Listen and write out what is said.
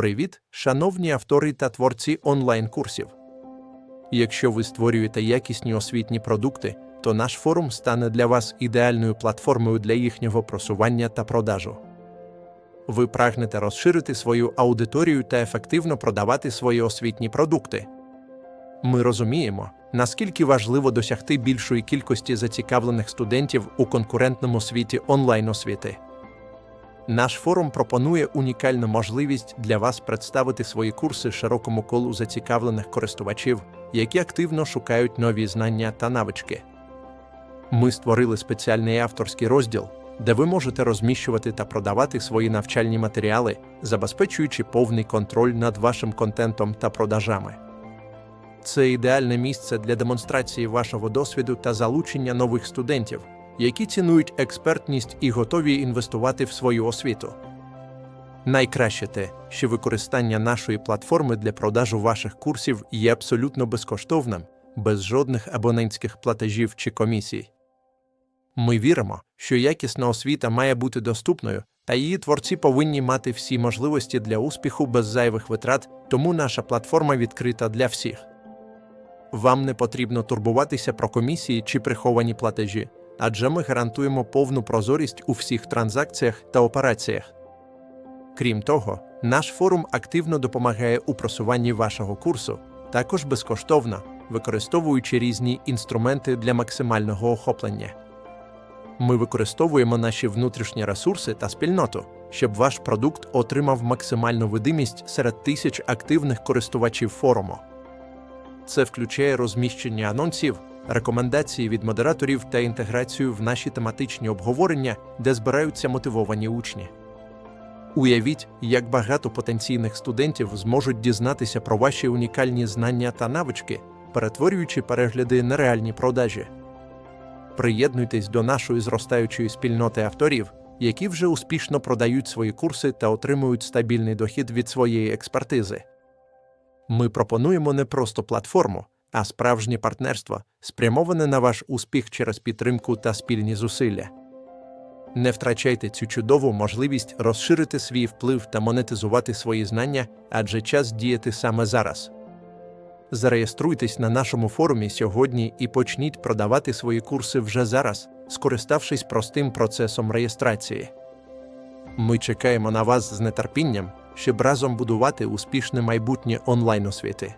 Привіт, шановні автори та творці онлайн-курсів. Якщо ви створюєте якісні освітні продукти, то наш форум стане для вас ідеальною платформою для їхнього просування та продажу. Ви прагнете розширити свою аудиторію та ефективно продавати свої освітні продукти. Ми розуміємо, наскільки важливо досягти більшої кількості зацікавлених студентів у конкурентному світі онлайн-освіти. Наш форум пропонує унікальну можливість для вас представити свої курси широкому колу зацікавлених користувачів, які активно шукають нові знання та навички. Ми створили спеціальний авторський розділ, де ви можете розміщувати та продавати свої навчальні матеріали, забезпечуючи повний контроль над вашим контентом та продажами. Це ідеальне місце для демонстрації вашого досвіду та залучення нових студентів, які цінують експертність і готові інвестувати в свою освіту. Найкраще те, що використання нашої платформи для продажу ваших курсів є абсолютно безкоштовним, без жодних абонентських платежів чи комісій. Ми віримо, що якісна освіта має бути доступною, та її творці повинні мати всі можливості для успіху без зайвих витрат, тому наша платформа відкрита для всіх. Вам не потрібно турбуватися про комісії чи приховані платежі, адже ми гарантуємо повну прозорість у всіх транзакціях та операціях. Крім того, наш форум активно допомагає у просуванні вашого курсу, також безкоштовно, використовуючи різні інструменти для максимального охоплення. Ми використовуємо наші внутрішні ресурси та спільноту, щоб ваш продукт отримав максимальну видимість серед тисяч активних користувачів форуму. Це включає розміщення анонсів, рекомендації від модераторів та інтеграцію в наші тематичні обговорення, де збираються мотивовані учні. Уявіть, як багато потенційних студентів зможуть дізнатися про ваші унікальні знання та навички, перетворюючи перегляди на реальні продажі. Приєднуйтесь до нашої зростаючої спільноти авторів, які вже успішно продають свої курси та отримують стабільний дохід від своєї експертизи. Ми пропонуємо не просто платформу, а справжнє партнерство, спрямоване на ваш успіх через підтримку та спільні зусилля. Не втрачайте цю чудову можливість розширити свій вплив та монетизувати свої знання, адже час діяти саме зараз. Зареєструйтесь на нашому форумі сьогодні і почніть продавати свої курси вже зараз, скориставшись простим процесом реєстрації. Ми чекаємо на вас з нетерпінням, щоб разом будувати успішне майбутнє онлайн освіти.